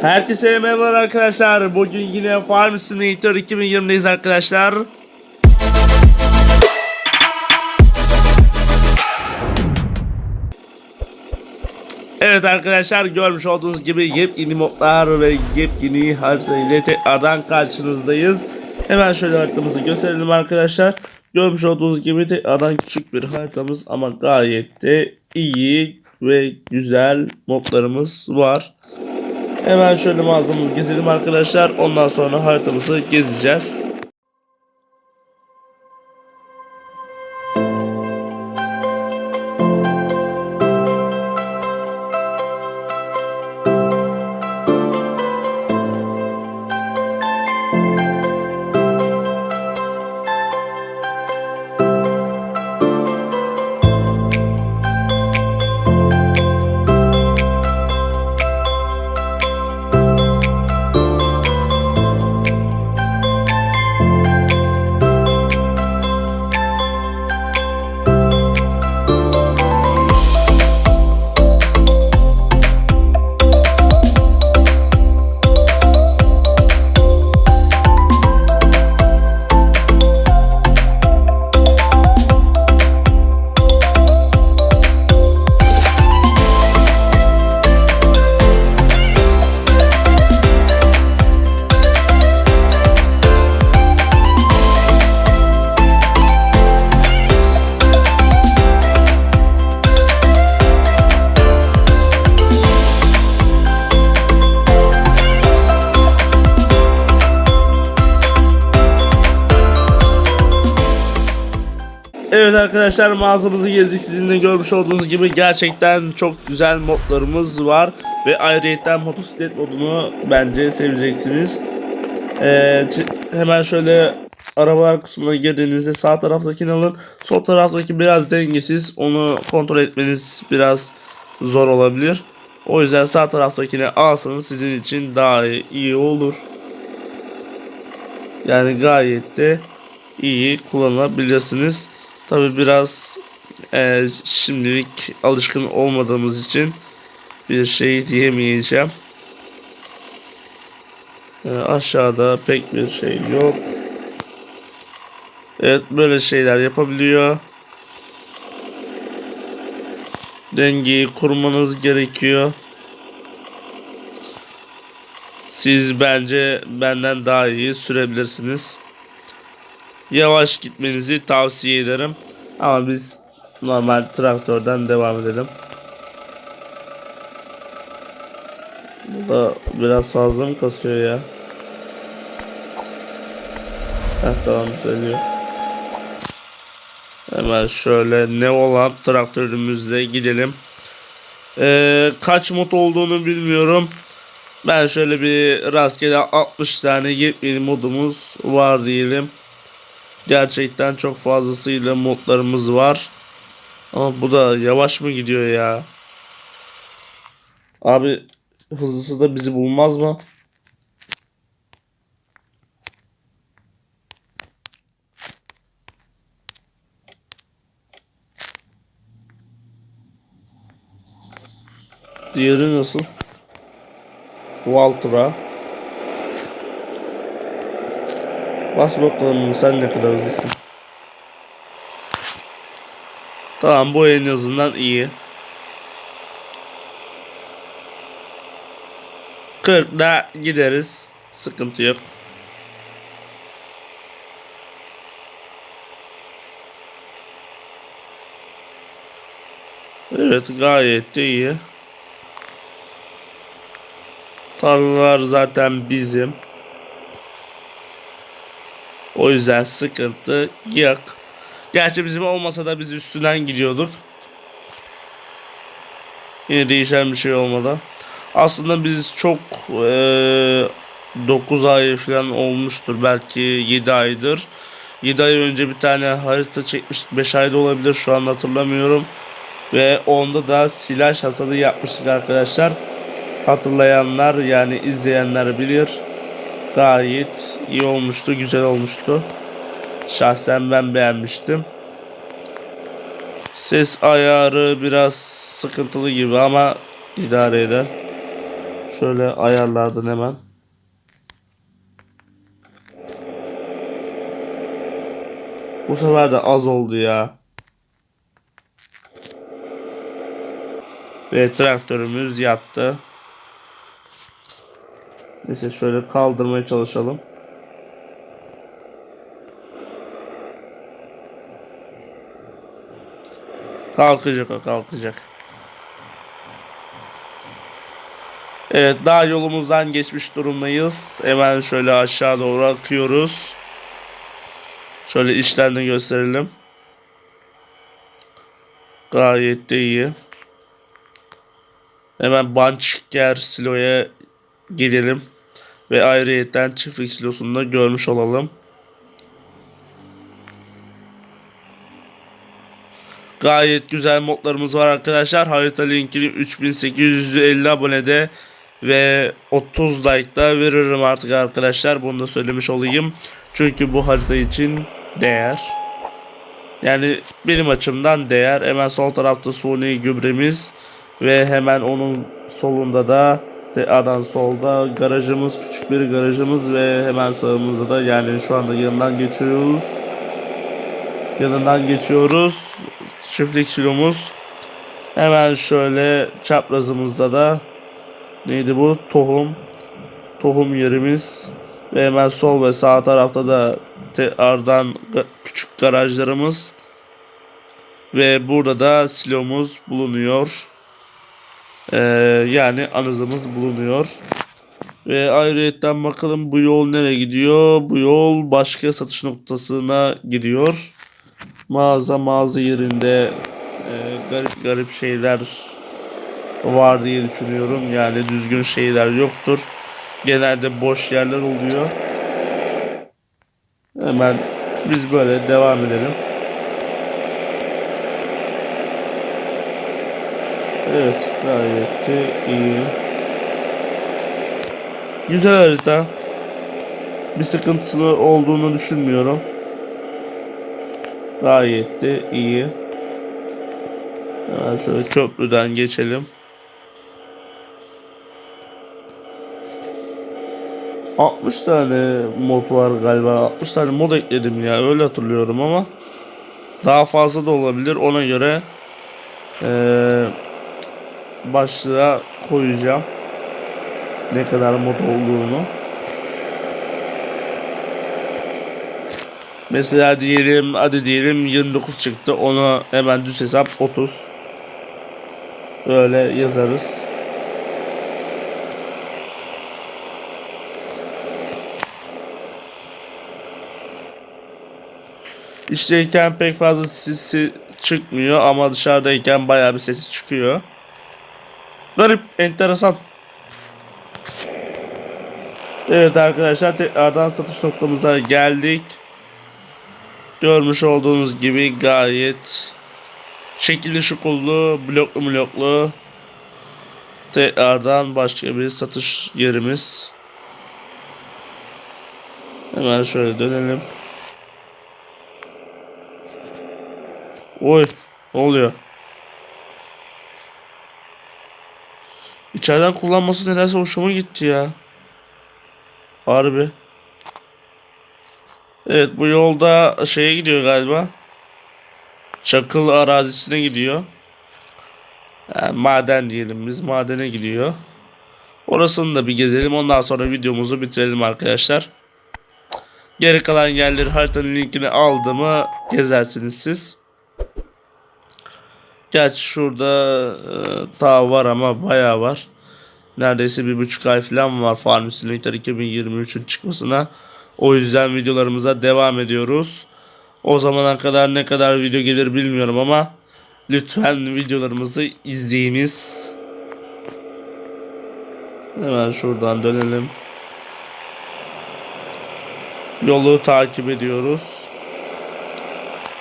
Herkese merhaba arkadaşlar. Bugün yine Farm Simulator 2020'deyiz arkadaşlar. Evet arkadaşlar görmüş olduğunuz gibi yepyeni modlar ve yepyeni harita ile tekrardan karşınızdayız. Hemen şöyle haritamızı gösterelim arkadaşlar. Görmüş olduğunuz gibi tekrardan küçük bir haritamız ama gayet de iyi ve güzel modlarımız var. Hemen şöyle mağazamızı gezelim arkadaşlar. Ondan sonra haritamızı gezeceğiz. Evet arkadaşlar mağazamızı gezdik sizin de görmüş olduğunuz gibi gerçekten çok güzel modlarımız var ve ayrıca motosiklet modunu bence seveceksiniz. Ee, hemen şöyle arabalar kısmına girdiğinizde sağ taraftakini alın. Sol taraftaki biraz dengesiz. Onu kontrol etmeniz biraz zor olabilir. O yüzden sağ taraftakini alsanız sizin için daha iyi olur. Yani gayet de iyi kullanabilirsiniz. Tabi biraz e, şimdilik alışkın olmadığımız için bir şey diyemeyeceğim. E, aşağıda pek bir şey yok. Evet böyle şeyler yapabiliyor. Dengeyi kurmanız gerekiyor. Siz bence benden daha iyi sürebilirsiniz. Yavaş gitmenizi tavsiye ederim. Ama biz normal traktörden devam edelim. Bu da biraz fazla mı kasıyor ya? Heh tamam söylüyor. Hemen şöyle ne olan traktörümüzle gidelim. Ee, kaç mod olduğunu bilmiyorum. Ben şöyle bir rastgele 60 tane yepyeni modumuz var diyelim. Gerçekten çok fazlasıyla modlarımız var. Ama bu da yavaş mı gidiyor ya? Abi hızlısı da bizi bulmaz mı? Diğeri nasıl? Valtra. Bas bakalım sen ne kadar hızlısın. Tamam bu en azından iyi. 40'da gideriz. Sıkıntı yok. Evet gayet de iyi. Tarlalar zaten bizim. O yüzden sıkıntı yok. Gerçi bizim olmasa da biz üstünden gidiyorduk. Yine değişen bir şey olmadan. Aslında biz çok eee 9 ay falan olmuştur. Belki 7 aydır. 7 ay önce bir tane harita çekmiştik. 5 ayda olabilir şu an hatırlamıyorum. Ve onda da silaj hasadı yapmıştık arkadaşlar. Hatırlayanlar yani izleyenler bilir. Gayet iyi olmuştu, güzel olmuştu. Şahsen ben beğenmiştim. Ses ayarı biraz sıkıntılı gibi ama idare eder. Şöyle ayarlardan hemen. Bu sefer de az oldu ya. Ve traktörümüz yattı. Neyse şöyle kaldırmaya çalışalım. Kalkacak o kalkacak. Evet daha yolumuzdan geçmiş durumdayız. Hemen şöyle aşağı doğru akıyoruz. Şöyle içten gösterelim. Gayet de iyi. Hemen Bançker siloya gidelim. Ve ayrıyetten çiftlik silosunu da görmüş olalım. Gayet güzel modlarımız var arkadaşlar. Harita linkini 3850 abonede ve 30 like'da veririm artık arkadaşlar. Bunu da söylemiş olayım. Çünkü bu harita için değer. Yani benim açımdan değer. Hemen sol tarafta suni gübremiz ve hemen onun solunda da tekrardan solda garajımız küçük bir garajımız ve hemen sağımızda da yani şu anda yanından geçiyoruz. Yanından geçiyoruz. Çiftlik silomuz. Hemen şöyle çaprazımızda da neydi bu? Tohum. Tohum yerimiz. Ve hemen sol ve sağ tarafta da tekrardan küçük garajlarımız. Ve burada da silomuz bulunuyor. Ee, yani anızımız bulunuyor. Ve ayrıyetten bakalım bu yol nereye gidiyor? Bu yol başka satış noktasına gidiyor. Mağaza mağaza yerinde e, garip garip şeyler var diye düşünüyorum. Yani düzgün şeyler yoktur. Genelde boş yerler oluyor. Hemen biz böyle devam edelim. Evet gayet de iyi. Güzel harita. Bir sıkıntısı olduğunu düşünmüyorum. Gayet de iyi. Hemen şöyle köprüden geçelim. ...60 tane mod var galiba. 60 tane mod ekledim ya. Öyle hatırlıyorum ama... ...daha fazla da olabilir. Ona göre... Eee başlığa koyacağım. Ne kadar mod olduğunu. Mesela diyelim hadi diyelim 29 çıktı. Onu hemen düz hesap 30. Öyle yazarız. İçteyken pek fazla sesi çıkmıyor ama dışarıdayken bayağı bir sesi çıkıyor. Garip, enteresan. Evet arkadaşlar tekrardan satış noktamıza geldik. Görmüş olduğunuz gibi gayet şekilli şukullu, bloklu bloklu tekrardan başka bir satış yerimiz. Hemen şöyle dönelim. Oy, ne oluyor? İçeriden kullanması nedense hoşuma gitti ya. Harbi. Evet bu yolda şeye gidiyor galiba. Çakıl arazisine gidiyor. Yani maden diyelim biz madene gidiyor. Orasını da bir gezelim ondan sonra videomuzu bitirelim arkadaşlar. Geri kalan yerleri haritanın linkini aldığımı gezersiniz siz. Gerçi şurada e, daha var ama bayağı var. Neredeyse bir buçuk ay falan var Farm Simulator 2023'ün çıkmasına. O yüzden videolarımıza devam ediyoruz. O zamana kadar ne kadar video gelir bilmiyorum ama lütfen videolarımızı izleyiniz. Hemen şuradan dönelim. Yolu takip ediyoruz.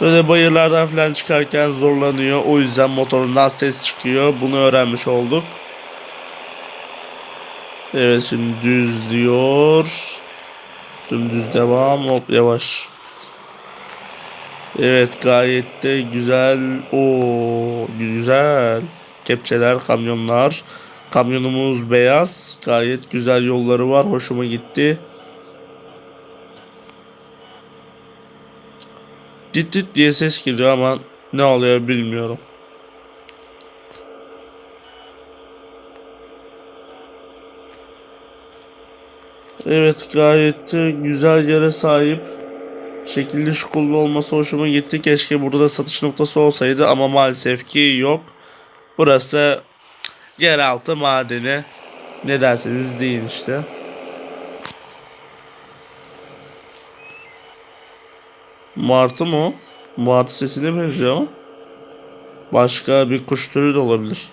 Böyle bayırlardan falan çıkarken zorlanıyor. O yüzden motorundan ses çıkıyor. Bunu öğrenmiş olduk. Evet şimdi düz diyor. Dümdüz devam. Hop yavaş. Evet gayet de güzel. O güzel. Kepçeler, kamyonlar. Kamyonumuz beyaz. Gayet güzel yolları var. Hoşuma gitti. Dit dit diye ses geliyor ama ne oluyor bilmiyorum. Evet gayet de güzel yere sahip. Şekilli şukullu olması hoşuma gitti. Keşke burada satış noktası olsaydı ama maalesef ki yok. Burası yeraltı madeni. Ne derseniz deyin işte. Martı mı o? Martı sesine benziyor ama. Başka bir kuş türü de olabilir.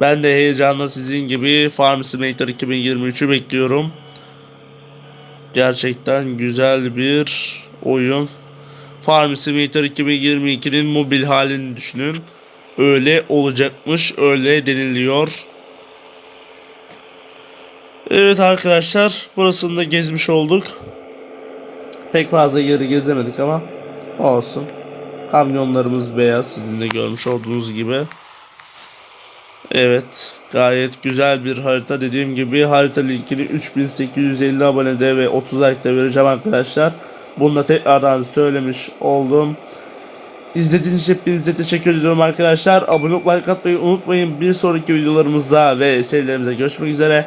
Ben de heyecanla sizin gibi Farm Simulator 2023'ü bekliyorum. Gerçekten güzel bir oyun. Farm Simulator 2022'nin mobil halini düşünün. Öyle olacakmış, öyle deniliyor. Evet arkadaşlar, burasını da gezmiş olduk. Pek fazla yeri gezemedik ama olsun. Kamyonlarımız beyaz, sizin de görmüş olduğunuz gibi. Evet gayet güzel bir harita dediğim gibi harita linkini 3850 abonede ve 30 like'da vereceğim arkadaşlar. Bunu da tekrardan söylemiş oldum. İzlediğiniz için hepinize teşekkür ediyorum arkadaşlar. Abone olup like atmayı unutmayın. Bir sonraki videolarımızda ve serilerimize görüşmek üzere.